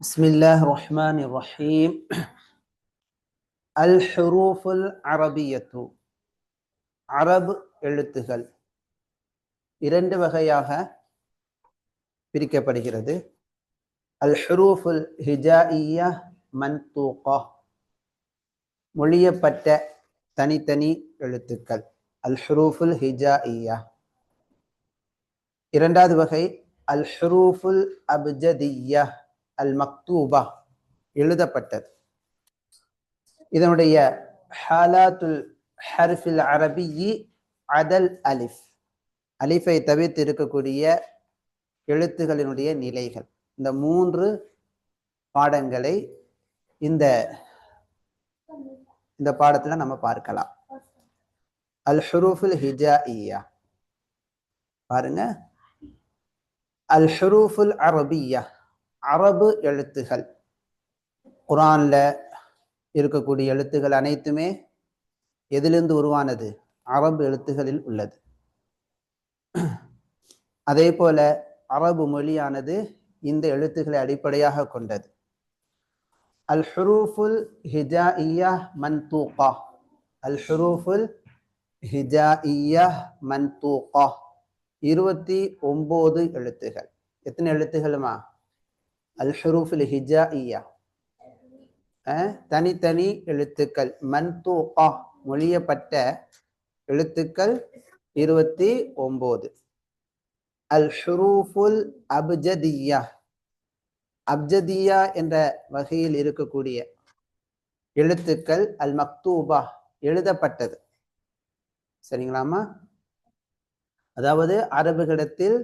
بسم الله الرحمن الرحيم الحروف العربية அரபு எழுத்துகள் இரண்டு வகையாக பிரிக்கப்படுகிறது அல் ஹுரூஃபுல் ஹிஜாஇயா மன்தூகா மொழியப்பட்ட தனித்தனி எழுத்துக்கள் அல் ஹுரூஃபுல் ஹிஜாஇயா இரண்டாவது வகை அல் ஹுரூஃபுல் அப்ஜதியா அல் மக்தூபா எழுதப்பட்டது. இதனுடைய ஹாலாத்துல் ஹர்ஃபில் அரபியி அதல் அலிஃப். அலிஃபை தவிர்த்து இருக்கக்கூடிய எழுத்துகளினுடைய நிலைகள். இந்த மூன்று பாடங்களை இந்த இந்த பாடத்துல நம்ம பார்க்கலாம். அல் ஹுரூஃபுல் ஹிஜாஇயா பாருங்க. அல் ஹுரூஃபுல் அரபியா. அரபு எழுத்துகள். குரான்ல இருக்கக்கூடிய எழுத்துகள் அனைத்துமே எதிலிருந்து உருவானது? அரபு எழுத்துகளில் உள்ளது. அதே போல அரபு மொழியானது இந்த எழுத்துக்களை அடிப்படையாக கொண்டது. அல் ஹுரூஃபுல் ஹிஜாஇயா மன்தூகா. அல் ஹுரூஃபுல் ஹிஜாஇயா மன்தூகா. இருபத்தி ஒன்பது எழுத்துகள். எத்தனை எழுத்துகளுமா? அல் ஹிஜா ஐயா தனித்தனி எழுத்துக்கள். மன்தூகா மொழியப்பட்ட எழுத்துக்கள் இருபத்தி ஒன்பது அல் ஷுரூஃபுல் அப்ஜதியா அப்ஜதியா என்ற வகையில் இருக்கக்கூடிய எழுத்துக்கள் அல் மக்தூபா எழுதப்பட்டது. சரிங்களாமா அதாவது அரபுகளிடத்தில்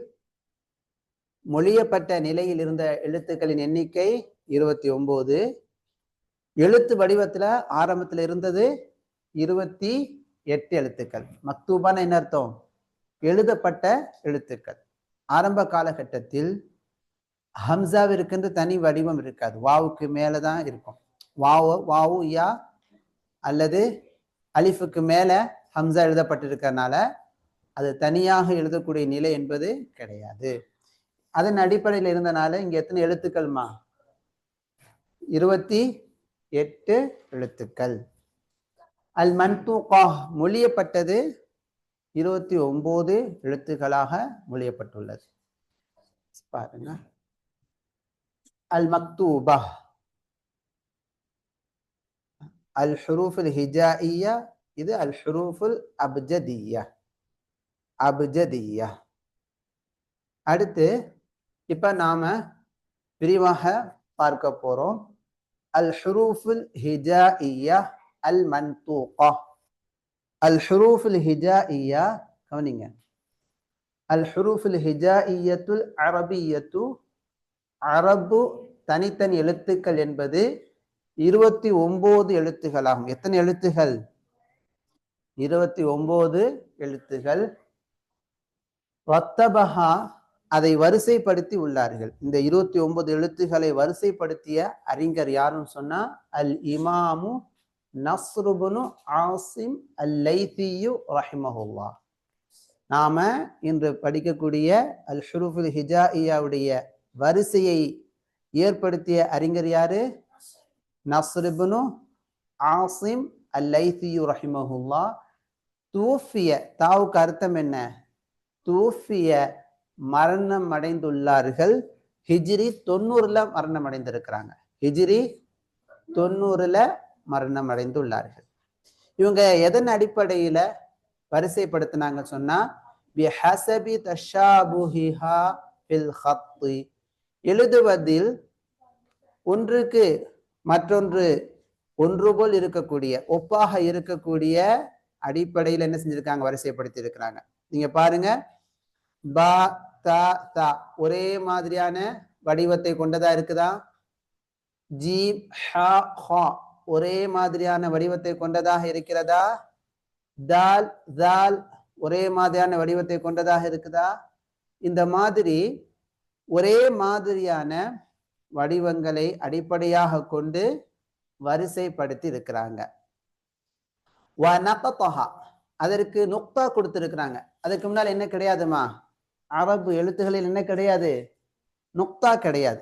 மொழியப்பட்ட நிலையில் இருந்த எழுத்துக்களின் எண்ணிக்கை இருபத்தி ஒன்பது எழுத்து வடிவத்துல ஆரம்பத்துல இருந்தது இருபத்தி எட்டு எழுத்துக்கள். மக்தூபான என்ன அர்த்தம்? எழுதப்பட்ட எழுத்துக்கள். ஆரம்ப காலகட்டத்தில் ஹம்சாவிற்கென்று தனி வடிவம் இருக்காது. வாவுக்கு மேலே தான் இருக்கும். வாவோ வாவு யா அல்லது அலிஃபுக்கு மேலே ஹம்சா எழுதப்பட்டிருக்கறனால அது தனியாக எழுதக்கூடிய நிலை என்பது கிடையாது. அதன் அடிப்படையில் இருந்தனால இங்க எத்தனை எழுத்துக்கள்மா? இருபத்தி எட்டு எழுத்துக்கள். அல் மன்தூகா மொழியப்பட்டது இருபத்தி ஒன்பது எழுத்துக்களாக மொழியப்பட்டுள்ளது. பாருங்க. அல் மக்தூபா. அல் ஹுரூஃபுல் ஹிஜாஇயா இது அல் ஹுரூஃபுல் அப்ஜதியா. அப்ஜதியா. அடுத்து இப்ப நாம விரிவாக பார்க்க போறோம். அல் ஹுரூஃபுல் ஹிஜாஇயா அல் மன்தூகா அல் ஹுரூஃபுல் ஹிஜாஇயா கவனிங்க. அல் ஹுரூஃபுல் ஹிஜாஇயத்துல் அரபியத்து அரபு தனித்தனி எழுத்துக்கள் என்பது இருபத்தி ஒன்பது எழுத்துக்களாகும் எத்தனை எழுத்துகள்? இருபத்தி ஒன்பது எழுத்துகள். வத்தபஹா அதை வரிசைப்படுத்தி உள்ளார்கள். இந்த இருபத்தி ஒன்பது எழுத்துக்களை வரிசைப்படுத்திய அறிஞர் யாருன்னு சொன்னா அல் இமாமு நஸ்ருபுனு ஆசிம் அல் லைத்தியு ரஹிமஹுல்லா நாம இன்று படிக்கக்கூடிய அல் ஷுருஃபுல் ஹிஜாஇயாவுடைய வரிசையை ஏற்படுத்திய அறிஞர் யாரு? நஸ்ருபுனு ஆசிம் அல் லைத்தியு ரஹிமஹுல்லா தூஃபிய தாவுக்கு அர்த்தம் என்ன? தூஃபிய மரணம் அடைந்துள்ளார்கள் ஹிஜ்ரி தொண்ணூறுல மரணம் அடைந்திருக்கிறாங்க ஹிஜ்ரி தொண்ணூறுல மரணம் அடைந்துள்ளார்கள் இவங்க எதன் அடிப்படையில வரிசைப்படுத்தினாங்க சொன்னா எழுதுவதில் ஒன்றுக்கு மற்றொன்று ஒன்று போல் இருக்கக்கூடிய ஒப்பாக இருக்கக்கூடிய அடிப்படையில் என்ன செஞ்சிருக்காங்க வரிசைப்படுத்தி இருக்கிறாங்க நீங்க பாருங்க. பா த த. ஒரே மாதிரியான வடிவத்தை கொண்டதா இருக்குதா? ஜீப் ஹ ஹா. ஒரே மாதிரியான வடிவத்தை கொண்டதாக இருக்கிறதா? தால் தால். ஒரே மாதிரியான வடிவத்தை கொண்டதாக இருக்குதா? இந்த மாதிரி ஒரே மாதிரியான வடிவங்களை அடிப்படையாக கொண்டு வரிசைப்படுத்தி இருக்கிறாங்க. அதற்கு நுக்தா கொடுத்திருக்கிறாங்க. அதுக்கு முன்னால் என்ன கிடையாதுமா? அரபு எழுத்துகளில் என்ன கிடையாது? நுக்தா கிடையாது.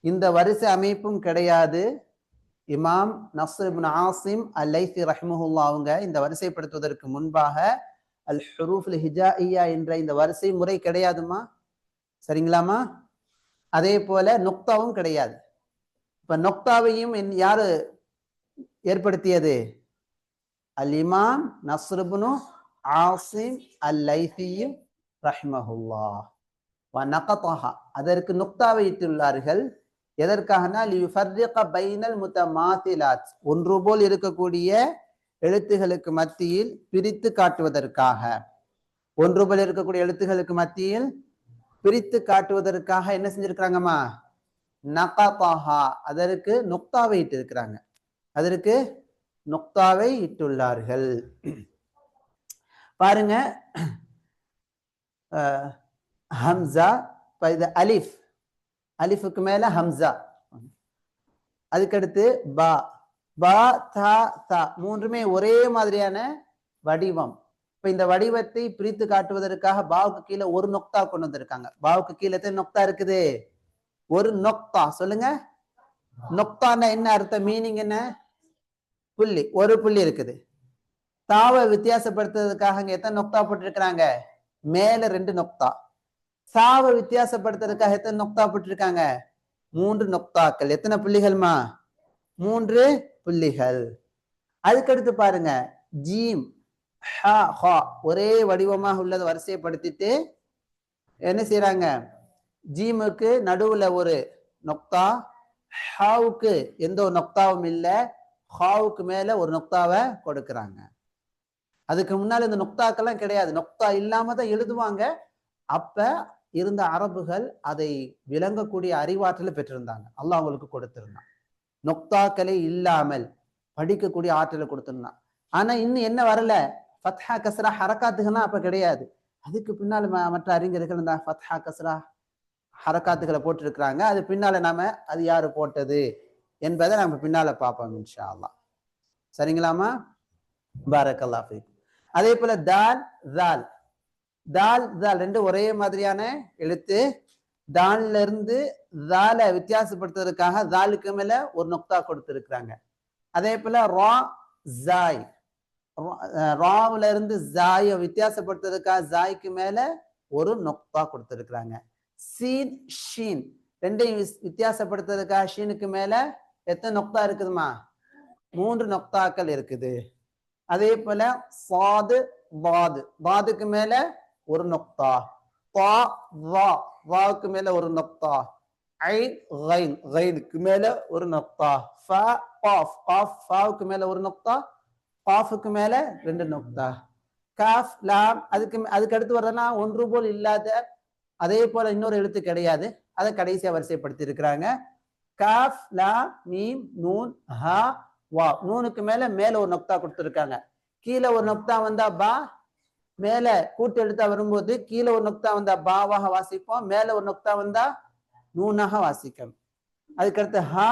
இந்த வரிசை அமைப்பும் கிடையாது. இமாம் நஸ்ர் ஆசிம் அல் லைசி ரஹ்மஹுல்லா அவங்க இந்த வரிசைப்படுத்துவதற்கு முன்பாக அல் ஹரூஃபுல் ஹிஜா ஐயா என்ற இந்த வரிசை முறை கிடையாதுமா? சரிங்களாமா அதே போல நொக்தாவும் கிடையாது. இப்ப நொக்தாவையும் என் யாரு ஏற்படுத்தியது? அல் இமாம் நஸ்ருபுனு ஆசிம் அல் லைசியும் ரஹ்மஹுல்லா வ நகதஹா. அதற்கு நுக்தா இட்டுள்ளார்கள். எதற்காகனால் லியுஃபர்ரிக பைனல் முத்தமாத்திலாத். ஒன்று போல் இருக்கக்கூடிய எழுத்துகளுக்கு மத்தியில் பிரித்து காட்டுவதற்காக. ஒன்று போல் இருக்கக்கூடிய எழுத்துகளுக்கு மத்தியில் பிரித்து காட்டுவதற்காக என்ன செஞ்சிருக்கிறாங்கம்மா? நகதஹா. அதற்கு நுக்தாவை இட்டு இருக்கிறாங்க அதற்கு நுக்தாவை இட்டுள்ளார்கள். பாருங்க. ஹம்சா இப்போ இது அலிஃப். அலிஃபுக்கு மேலே ஹம்சா. அதுக்கடுத்து பா. பா தா தா. மூன்றுமே ஒரே மாதிரியான வடிவம். இப்ப இந்த வடிவத்தை பிரித்து காட்டுவதற்காக பாவுக்கு கீழே ஒரு நொக்தா கொண்டு வந்திருக்காங்க. பாவுக்கு கீழே எத்தனை நொக்தா இருக்குது? ஒரு நொக்தா. சொல்லுங்க. நொக்தான்னா என்ன அர்த்தம்? மீனிங் என்ன? புள்ளி. ஒரு புள்ளி இருக்குது. தாவை வித்தியாசப்படுத்துறதுக்காக அங்க எத்தனை நொக்தா போட்டிருக்கிறாங்க? மேல ரெண்டு நொக்தா. சாவை வித்தியாசப்படுத்துறதுக்காக எத்தனை நொக்தா போட்டிருக்காங்க? மூன்று நொக்தாக்கள். எத்தனை புள்ளிகள்மா? மூன்று புள்ளிகள். அதுக்கடுத்து பாருங்க. ஜீம் ஹா ஹா ஒரே வடிவமாக உள்ளதை வரிசைப்படுத்திட்டு என்ன செய்யறாங்க ஜீமுக்கு நடுவுல ஒரு நொக்தா ஹாவுக்கு எந்த ஒரு நொக்தாவும் இல்லை ஹாவுக்கு மேல ஒரு நொக்தாவை கொடுக்குறாங்க. அதுக்கு முன்னால் இந்த நொக்தாக்கெல்லாம் கிடையாது. நொக்தா இல்லாம தான் எழுதுவாங்க. அப்ப இருந்த அரபுகள் அதை விளங்கக்கூடிய அறிவாற்றலை பெற்றிருந்தாங்க. அல்லாஹ் அவங்களுக்கு கொடுத்திருந்தான். நொக்தாக்களே இல்லாமல் படிக்கக்கூடிய ஆற்றலை கொடுத்திருந்தான். ஆனா இன்னும் என்ன வரல? ஃபத்ஹா கஸ்ரா ஹரக்காத்துகள்லாம் அப்ப கிடையாது. அதுக்கு பின்னால் ம- மற்ற அறிஞர்கள் இந்த ஃபத்ஹா கஸ்ரா ஹரக்காத்துகளை போட்டிருக்கிறாங்க. அது பின்னால நாம அது யாரு போட்டது என்பதை நம்ம பின்னால பார்ப்போம் இன்ஷா அல்லாஹ். சரிங்களாமா பாரக் அல்லாஃபிக் அதே போல தால் தால். தால் தால் ரெண்டு ஒரே மாதிரியான எழுத்து. தால்ல இருந்து தாலை வித்தியாசப்படுத்துறதுக்காக தாலுக்கு மேல ஒரு நொக்தா கொடுத்துருக்குறாங்க. அதே போல ரா ஜாய். ரா- ராவுல இருந்து ஜாய வித்தியாசப்படுத்துறதுக்காக ஜாய்க்கு மேல ஒரு நொக்தா கொடுத்துருக்குறாங்க. சீன் ஷீன். ரெண்டையும் விஸ்- வித்தியாசப்படுத்துறதுக்காக ஷீனுக்கு மேல எத்தனை நொக்தா இருக்குதுமா? மூன்று நொக்தாக்கள் இருக்குது. அதே போல சாது வாது. வாதுக்கு மேல ஒரு நொக்தா. பா வா. வாவுக்கு மேல ஒரு நொக்தா. ஐ கைன். கைனுக்கு மேல ஒரு நொக்தா. ஃப பாஃப் பாஃப் ஃபாவுக்கு மேல ஒரு நொக்தா. பாஃபுக்கு மேல ரெண்டு நொக்தா. காஃப் லாம். அதுக்கு மே- அதுக்கு அடுத்து வர்றதுனா ஒன்று போல் இல்லாத அதே போல இன்னொரு எழுத்து கிடையாது. அதை கடைசியா வரிசைப்படுத்தி இருக்கிறாங்க காஃப் லா மீம் நூன் ஹா வா நூனுக்கு மேல மேல ஒரு நொக்தா கொடுத்துருக்காங்க. கீழே ஒரு நொக்தா வந்தா பா மேல கூட்டு எழுத்தா வரும்போது கீழே ஒரு நொக்தா வந்தா பாவாக வாசிப்போம் மேல ஒரு நொக்தா வந்தா நூனாக வாசிக்கும். அதுக்கடுத்து ஹா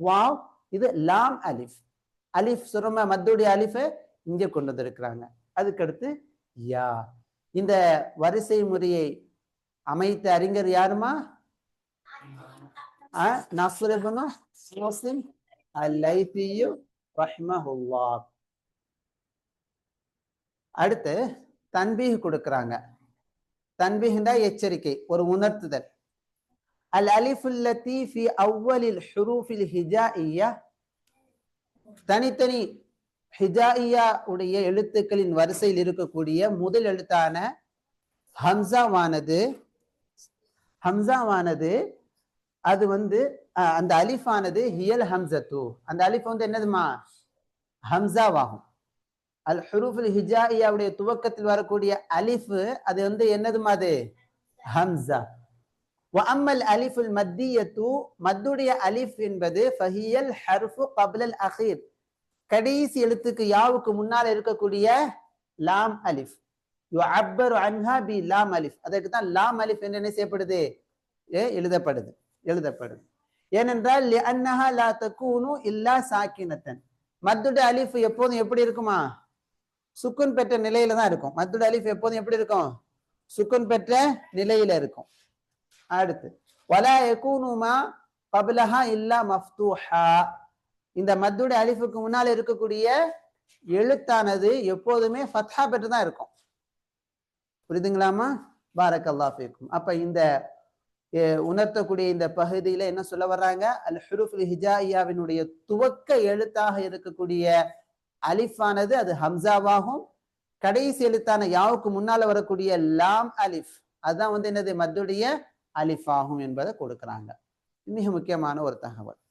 வாவ் இது லாம் அலிஃப். அலிஃப் சுரம மத்துடைய அலிஃபை இங்க கொண்டு வந்திருக்கிறாங்க. அதுக்கடுத்து யா. இந்த வரிசை முறையை அமைத்த அறிஞர் யாருமா? நஸ்ர் முஸ்லிம் அல்-லைத்தியு ரஹ்மஹுல்லா அடுத்து தன்பீஹ் கொடுக்குறாங்க. தன்பீஹ்னா எச்சரிக்கை ஒரு உணர்த்துதல். அல் அலிஃபுல்லத்தி ஃபி அவ்வலில் ஹுரூஃபில் ஹிஜாஇய்யா. தனித்தனி ஹிஜாஇயா உடைய எழுத்துக்களின் வரிசையில் இருக்கக்கூடிய முதல் எழுத்தான ஹம்சாவானது ஹம்சாவானது அது வந்து அந்த அலிஃபானது ஹியல் ஹம்சத்து அந்த அலிஃப் வந்து என்னதுமா? ஹம்சாவாகும் அல் ஹுரூஃபுல் ஹிஜாயியாவுடைய துவக்கத்தில் வரக்கூடிய அலிஃப் அது வந்து என்னதுமா அது? ஹம்சா வஅம்மல் அலிஃபுல் மத்தியத்து மத்துடைய அலிஃப் என்பது ஃபஹியல் ஹர்ஃபு கப்லல் அஹீர். கடைசி எழுத்துக்கு யாவுக்கு முன்னால் இருக்கக்கூடிய லாம் அலிஃப். யுஅப்பரு அன்ஹா பி லாம் அலிஃப். அதற்கு தான் லாம் அலிஃப் என்று என்ன செய்யப்படுது எழுதப்படுது. எழுதப்படுது. ஏனென்றால் லிஅன்னஹா லா தக்கூனு இல்லா சாக்கினத்தன். மத்துட அலிஃப் எப்போதும் எப்படி இருக்குமா? சுக்குன் பெற்ற நிலையில தான் இருக்கும். மத்துட அலிஃப் எப்போதும் எப்படி இருக்கும்? சுக்குன் பெற்ற நிலையில இருக்கும். அடுத்து வலா எக்கூனுமா பபுலஹா இல்லா மஃப்தூஹா. இந்த மத்துட அலிஃபுக்கு முன்னால் இருக்கக்கூடிய எழுத்தானது எப்போதுமே ஃபத்ஹா பெற்று தான் இருக்கும். புரியுதுங்களாமா பாரக் அல்லாஃபிக்கும் அப்ப இந்த உணர்த்தக்கூடிய இந்த பகுதியில என்ன சொல்ல வர்றாங்க? அல் ஹுருஃபுல் ஹிஜாயியாவினுடைய துவக்க எழுத்தாக இருக்கக்கூடிய அலிஃபானது அது ஹம்சாவாகும். கடைசி எழுத்தான யாவுக்கு முன்னால வரக்கூடிய லாம் அலிஃப் அதுதான் வந்து என்னது? மத்துடைய அலிஃப் ஆகும் என்பதை கொடுக்குறாங்க. மிக முக்கியமான ஒரு தகவல்.